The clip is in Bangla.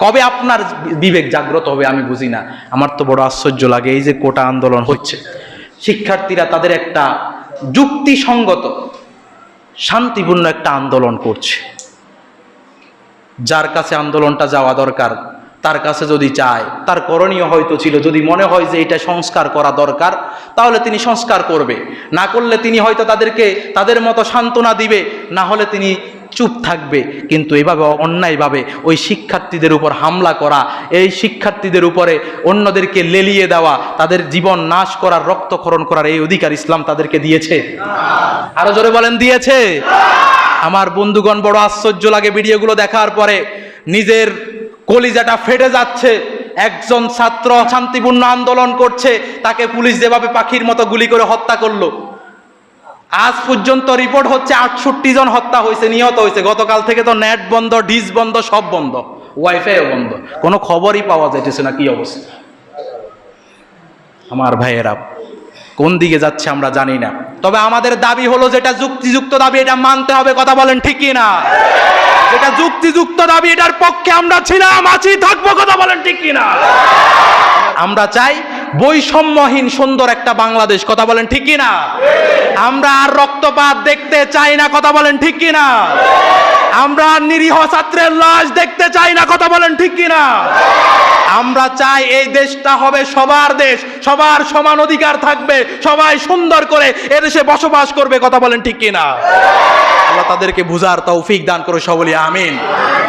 কবে আপনার বিবেক জাগ্রত হবে আমি বুঝি না। আমার তো বড় আশ্চর্য লাগে এই যে কোটা আন্দোলন হচ্ছে। শিক্ষার্থীরা তাদের একটা যুক্তিসঙ্গত, শান্তিপূর্ণ একটা আন্দোলন করছে। যার কাছে আন্দোলনটা যাওয়া দরকার, তার কাছে যদি চায়, তার করণীয় হয়তো ছিল, যদি মনে হয় যে এটা সংস্কার করা দরকার, তাহলে তিনি সংস্কার করবে। না করলে তিনি হয়তো তাদেরকে, তাদের মতো সান্ত্বনা দিবে, না হলে তিনি চুপ থাকবে, কিন্তু এভাবে অন্যায়ভাবে ওই শিক্ষার্থীদের উপর হামলা করা, এই শিক্ষার্থীদের উপরে অন্যদেরকে লেলিয়ে দেওয়া, তাদের জীবন নাশ করার, রক্তক্ষরণ করার এই অধিকার ইসলাম তাদেরকে দিয়েছে। আরও জোরে বলেন, দিয়েছে। আমার বন্ধুগণ বড় আশ্চর্য লাগে ভিডিওগুলো দেখার পরে। নিজের কলিজাটা ফেটে যাচ্ছে। একজন ছাত্র শান্তিপূর্ণ আন্দোলন করছে, তাকে পুলিশ যেভাবে পাখির মতো গুলি করে হত্যা করল। আজ পর্যন্ত রিপোর্ট হচ্ছে আটষট্টি জন হত্যা হয়েছে, নিহত হয়েছে। গতকাল থেকে তো নেট বন্ধ ডিস বন্ধ, সব বন্ধ। ওয়াইফাইও বন্ধ। কোনো খবরই পাওয়া যাইতেছে না, কি অবস্থা? আমার ভাইয়েরা, কোন দিকে যাচ্ছে আমরা জানি না। তবে আমাদের দাবি হলো যেটা যুক্তিযুক্ত দাবি, এটা মানতে হবে, কথা বলেন ঠিকই না? যেটা যুক্তিযুক্ত দাবি, এটার পক্ষে আমরা ছিলাম, আছি, থাকব, কথা বলেন ঠিক কিনা আমরা চাই বৈষম্যহীন সুন্দর একটা বাংলাদেশ, কথা বলেন ঠিক কিনা? আমরা আর রক্তপাত দেখতে চাই না, কথা বলেন ঠিক কিনা? আমরা আর নিরীহ ছাত্রের লাশ দেখতে চাই না, কথা বলেন ঠিক কিনা? আমরা চাই এই দেশটা হবে সবার দেশ, সবার সমান অধিকার থাকবে, সবাই সুন্দর করে এদেশে বসবাস করবে, কথা বলেন ঠিক কিনা? আল্লাহ তাদেরকে বুঝার তৌফিক দান করে সবলি আমিন।